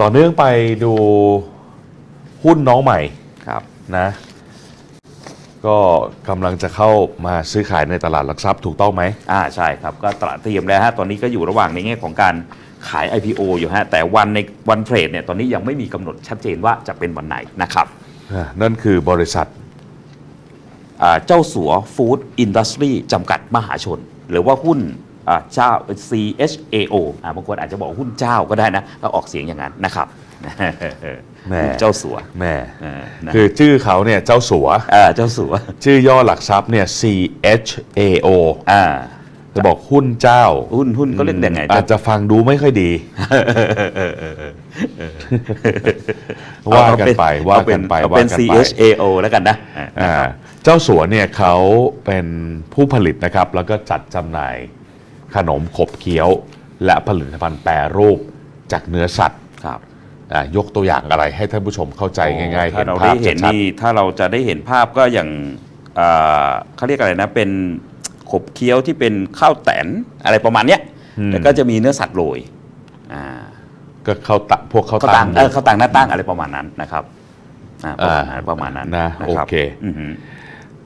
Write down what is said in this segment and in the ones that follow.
ต่อเนื่องไปดูหุ้นน้องใหม่ครับนะ ก็กำลังจะเข้ามาซื้อขายในตลาดหลักทรัพย์ถูกต้องไหมอ่าใช่ครับ ก็ตลาดเตรียมแล้วฮะตอนนี้ก็อยู่ระหว่างในแง่ของการขาย IPO อยู่ฮะแต่วันในวันเทรดเนี่ยตอนนี้ยังไม่มีกำหนดชัดเจนว่าจะเป็นวันไหนนะครับอ่านั่นคือบริษัทอ่าเจ้าสัวฟู้ดอินดัสทรีจำกัดมหาชน หรือว่าหุ้นอ่า เจ้า CHAO อ่าบางคนอาจจะบอกหุ้นเจ้าก็ได้นะก็ออกเสียงอย่างนั้นนะครับแหม่เจ้าสัวแม่เออนะคือชื่อเขาเนี่ยเจ้าสัวอ่าเจ้าสัว ชื่อย่อหลักทรัพย์เนี่ย CHAO อ่าจะบอกหุ้นเจ้า หุ้นหุ้นก็เรียกยังไงอาจจะฟังดูไม่ค่อยดีว่ากันไปว่ากันไปเอาว่าเป็นกันไป CHAO แล้วกันนะอ่าเจ้าสัวเนี่ยเขาเป็นผู้ผลิตนะครับ แล้วก็จัดจำหน่าย ขนมขบเคี้ยว และผลิตภัณฑ์แปรรูปจากเนื้อสัตว์ครับ อ่ายกตัวอย่างอะไรให้ท่านผู้ชมเข้าใจง่ายๆถ้าเห็นเราภาได้พเห็นชัดนี่ถ้าเราจะได้เห็นภาพก็อย่างอ่าเขาเรียกอะไรนะเป็นขบเคี้ยวที่เป็นข้าวแตนอะไรประมาณเนี้ยแล้วก็จะมีเนื้อสัตว์โรยอ่าๆก็เข้าตะพวกเข้าข้าวตัตังง เออข้าวตังหน้าตั้งอะไรประมาณนั้นนะครับอ่าประมาณนั้นอ่าประมาณนั้นนะรับโอเค อือหือ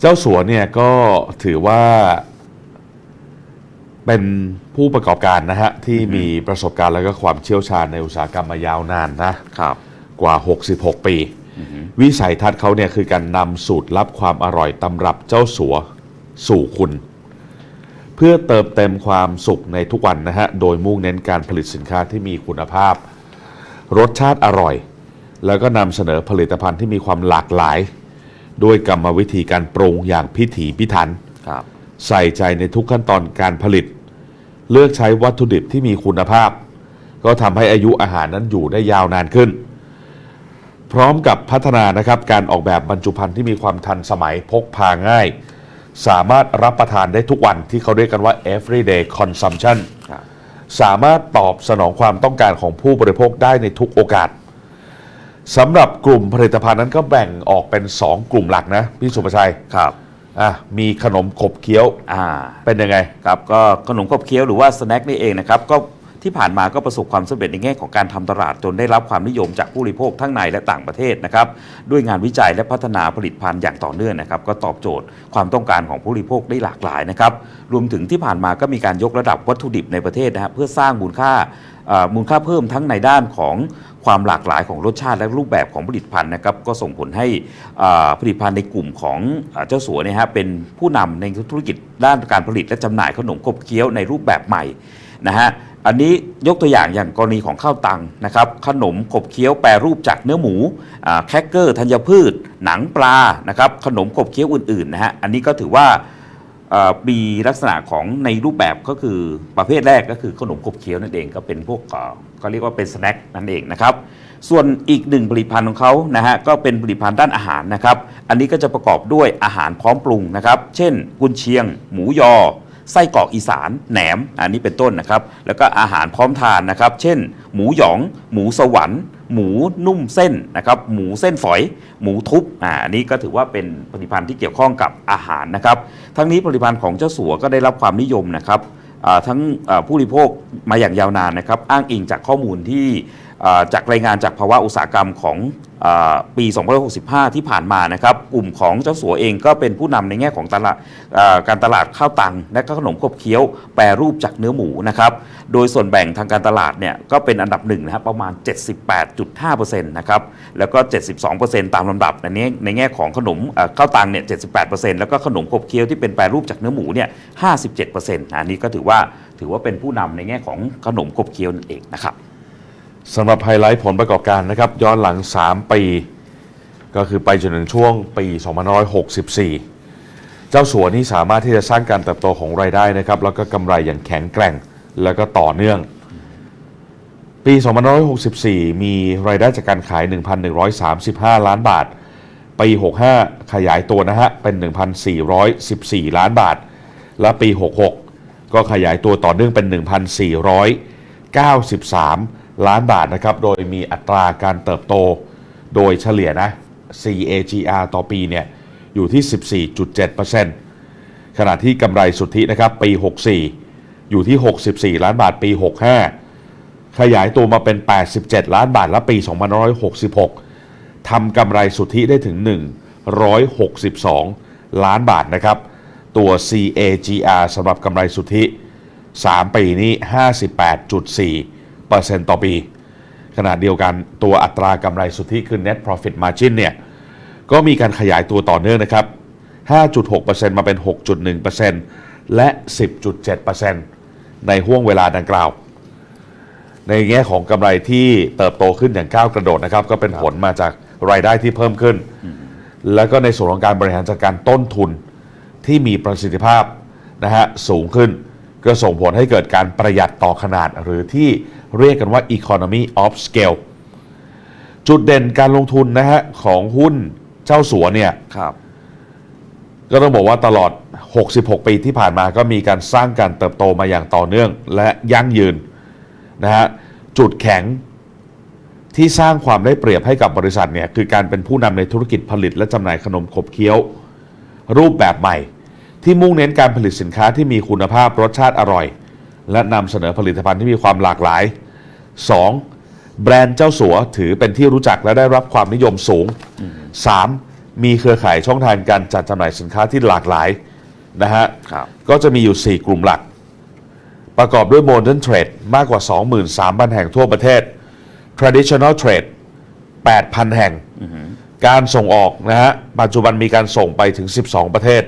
เจ้าสัวเนี่ยก็ถือว่า เป็นผู้ประกอบการนะฮะ ที่มีประสบการณ์แล้วก็ความเชี่ยวชาญในอุตสาหกรรมมายาวนานนะครับ กว่า 66 ปี วิสัยทัศน์เขาเนี่ยคือการนำสูตรลับความอร่อยตำรับเจ้าสัวสู่คุณ เพื่อเติมเต็มความสุขในทุกวันนะฮะ โดยมุ่งเน้นการผลิตสินค้าที่มีคุณภาพ รสชาติอร่อย แล้วก็นำเสนอผลิตภัณฑ์ที่มีความหลากหลาย ด้วยกรรมวิธีการปรุงอย่างพิถีพิถันครับใส่ใจในทุกขั้นตอนการผลิต เลือกใช้วัตถุดิบที่มีคุณภาพ ก็ทำให้อายุอาหารนั้นอยู่ได้ยาวนานขึ้น พร้อมกับพัฒนานะครับการออกแบบบรรจุภัณฑ์ที่มีความทันสมัยพกพาง่าย สามารถรับประทานได้ทุกวันที่เขาเรียกกันว่า everyday consumption สามารถตอบสนองความต้องการของผู้บริโภคได้ในทุกโอกาสสำหรับกลุ่มผลิตภัณฑ์นั้นก็แบ่งออกเป็น 2 กลุ่มหลักนะพี่สุภชัยครับ อะมีขนมขบเคี้ยว อ่า เป็นยังไงครับก็ขนมขบเคี้ยวหรือว่าสแน็คนี่เองนะครับก็ ที่ผ่านมาก็ประสบความสำเร็จในแง่ของการทำตลาดจนได้รับความนิยมจากผู้บริโภคทั้งในและต่างประเทศนะครับด้วยงานวิจัยและพัฒนาผลิตภัณฑ์อย่างต่อเนื่องนะครับก็ตอบโจทย์ความต้องการของผู้บริโภคได้หลากหลายนะครับรวมถึงที่ผ่านมาก็มีการยกระดับวัตถุดิบในประเทศนะฮะเพื่อสร้างมูลค่ามูลค่าเพิ่มทั้งในด้านของความหลากหลายของรสชาติและรูปแบบของผลิตภัณฑ์นะครับก็ส่งผลให้ผลิตภัณฑ์ในกลุ่มของเจ้าสัวเนี่ยฮะเป็นผู้นำในธุรกิจด้านการผลิตและจำหน่ายขนมขบเคี้ยวในรูปแบบใหม่นะฮะ อันนี้ยกตัวอย่างอย่างกรณีของข้าวตังนะครับขนมขบเคี้ยวแปรรูปจากเนื้อหมูแครกเกอร์ธัญพืช หนังปลานะครับขนมขบเคี้ยวอื่นๆนะฮะอันนี้ก็ถือว่ามีลักษณะของในรูปแบบก็คือประเภทแรกก็คือขนมขบเคี้ยวนั่นเองก็เป็นพวกเอ่อก็เรียกว่าเป็นสแน็คนั่นเองนะครับส่วนอีกหนึ่งผลิตภัณฑ์ของเขานะฮะก็เป็นผลิตภัณฑ์ด้านอาหารนะครับอันนี้ก็จะประกอบด้วยอาหารพร้อมปรุงนะครับเช่นกุนเชียง หมูยอ ไส้กรอกอีสานแหนมอันนี้เป็นต้นนะครับ แล้วก็อาหารพร้อมทานนะครับ เช่น หมูหยอง หมูสวรรค์หมูนุ่มเส้นนะครับหมูเส้นฝอย หมูทุบอ่าอันนี้ก็ถือว่าเป็นผลิตภัณฑ์ที่เกี่ยวข้องกับอาหารนะครับ ทั้งนี้ผลิตภัณฑ์ของเจ้าสัวก็ได้รับความนิยมนะครับทั้งผู้บริโภคมาอย่างยาวนานนะครับ อ้างอิงจากข้อมูลที่ จากรายงานจากภาวะอุตสาหกรรมของอปี 2565 ที่ผ่านมานะครับ กลุ่มของเจ้าสัวเองก็เป็นผู้นำในแง่ของตลาดการตลาดข้าวตังและก็ขนมขบเคี้ยวแปรรูปจากเนื้อหมูนะครับ โดยส่วนแบ่งทางการตลาดเนี่ยก็เป็นอันดับหนึ่งนะครับประมาณ 78.5%นะครับ แล้วก็ 72%ตามลำดับในนี้ในแง่ของขนมข้าวตังเนี่ย 78%แล้วก็ขนมขบเคี้ยวที่เป็นแปรรูปจากเนื้อหมูเนี่ย 57%อันนี้ก็ถือว่าถือว่าเป็นผู้นำในแง่ของขนมขบเคี้ยวนั่นเองนะครับ สำหรับไฮไลท์ผลประกอบการนะครับ ย้อนหลัง 3 ปี ก็คือไปจนถึงช่วงปี 2564 เจ้าสัวนี่สามารถที่จะสร้างการเติบโตของรายได้นะครับ แล้วก็กำไรอย่างแข็งแกร่งแล้วก็ต่อเนื่อง ปี 2564 มีรายได้จากการขาย 1,135 ล้านบาท ปี 65 ขยายตัวนะฮะ เป็น 1,414 ล้านบาท และปี 66 ก็ขยายตัวต่อเนื่องเป็น 1,493 ล้านบาทนะครับ โดยมีอัตราการเติบโตโดยเฉลี่ยนะ CAGR ต่อปีเนี่ยอยู่ที่ 14.7%ขณะที่กำไรสุทธินะครับปี 64 อยู่ที่ 64 ล้านบาทปี 65 ขยายตัวมาเป็น 87 ล้านบาทและปี 2566ทำกำไรสุทธิได้ถึง 162 ล้านบาทนะครับ ตัว CAGR สำหรับกำไรสุทธิ 3 ปีนี้ 58.4% ต่อปีขณะเดียวกันตัวอัตรากำไรสุทธิคือ net profit margin เนี่ยก็มีการขยายตัวต่อเนื่องนะครับ 5.6%มาเป็น 6.1%และ 10.7%ในห่วงเวลาดังกล่าว ในแง่ของกำไรที่เติบโตขึ้นอย่างก้าวกระโดดนะครับ ก็เป็นผลมาจากรายได้ที่เพิ่มขึ้น แล้วก็ในส่วนของการบริหารจัดการต้นทุนที่มีประสิทธิภาพนะฮะสูงขึ้น ก็ส่งผลให้เกิดการประหยัดต่อขนาดหรือที่เรียกกันว่า economy of scale จุดเด่นการลงทุนนะฮะของหุ้นเจ้าสัวเนี่ยครับ ก็ต้องบอกว่าตลอด 66 ปีที่ผ่านมาก็มีการสร้างการเติบโตมาอย่างต่อเนื่องและยั่งยืนนะฮะจุดแข็งที่สร้างความได้เปรียบให้กับบริษัทเนี่ยคือการเป็นผู้นำในธุรกิจผลิตและจำหน่ายขนมขบเคี้ยว รูปแบบใหม่ ที่มุ่งเน้นการผลิตสินค้าที่มีคุณภาพรสชาติอร่อย และนำเสนอผลิตภัณฑ์ที่มีความหลากหลาย 2. แบรนด์เจ้าสัวถือเป็นที่รู้จักและได้รับความนิยมสูง 3. มีเครือข่ายช่องทางการจัดจำหน่ายสินค้าที่หลากหลายนะฮะครับก็จะมีอยู่ 4 กลุ่มหลัก ประกอบด้วย Modern Trade มากกว่า 23,000 แห่งทั่วประเทศ Traditional Trade 8,000 แห่ง การส่งออกนะฮะปัจจุบันมีการส่งไปถึง 12 ประเทศ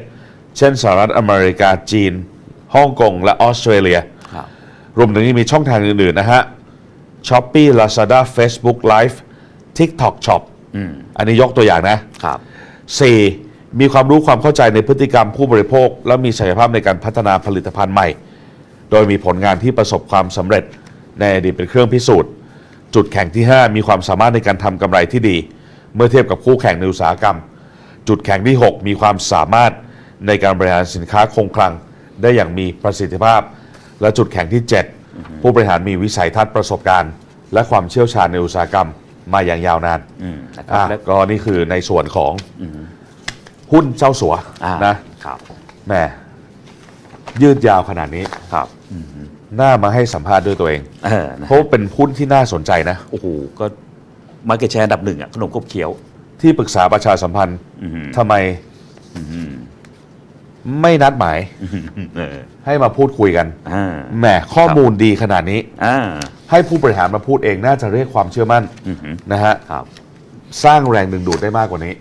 เช่นสหรัฐอเมริกาจีนฮ่องกงและออสเตรเลียครับ รวมถึงยังมีช่องทางอื่น ๆ นะฮะ Shopee Lazada Facebook Live TikTok Shop อืมอันนี้ยกตัวอย่างนะ ครับ 4. มีความรู้ความเข้าใจในพฤติกรรมผู้บริโภค และมีศักยภาพในการพัฒนาผลิตภัณฑ์ใหม่ โดยมีผลงานที่ประสบความสำเร็จในอดีตเป็นเครื่องพิสูจน์ จุดแข่งที่ 5 มีความสามารถในการทำกำไรที่ดี เมื่อเทียบกับคู่แข่งในอุตสาหกรรม จุดแข่งที่ 6 มีความสามารถ ในการบริหารสินค้าคงคลังได้อย่างมีประสิทธิภาพ และจุดแข่งที่ 7 ผู้บริหารมีวิสัยทัศน์ประสบการณ์ และความเชี่ยวชาญในอุตสาหกรรมมาอย่างยาวนานอืมนะครับอะและก็นี่คือในส่วนของหุ้นเจ้าสัวอ่านะครับแหมยืดยาวขนาดนี้ครับน่ามาให้สัมภาษณ์ด้วยตัวเองเออนะเพราะเป็นหุ้นที่น่าสนใจนะโอ้โหก็มาเก็ตแชร์อันดับหนึ่งอะขนมขบเคี้ยว ที่ปรึกษาประชาสัมพันธ์อืมทำไม ไม่นัดหมาย เออให้มาพูดคุยกันอ่าแหมข้อมูลดีขนาดนี้ อ่าให้ผู้บริหารมาพูดเองน่าจะเรียกความเชื่อมั่นอือหือนะฮะครับ สร้างแรงดึงดูดได้มากกว่านี้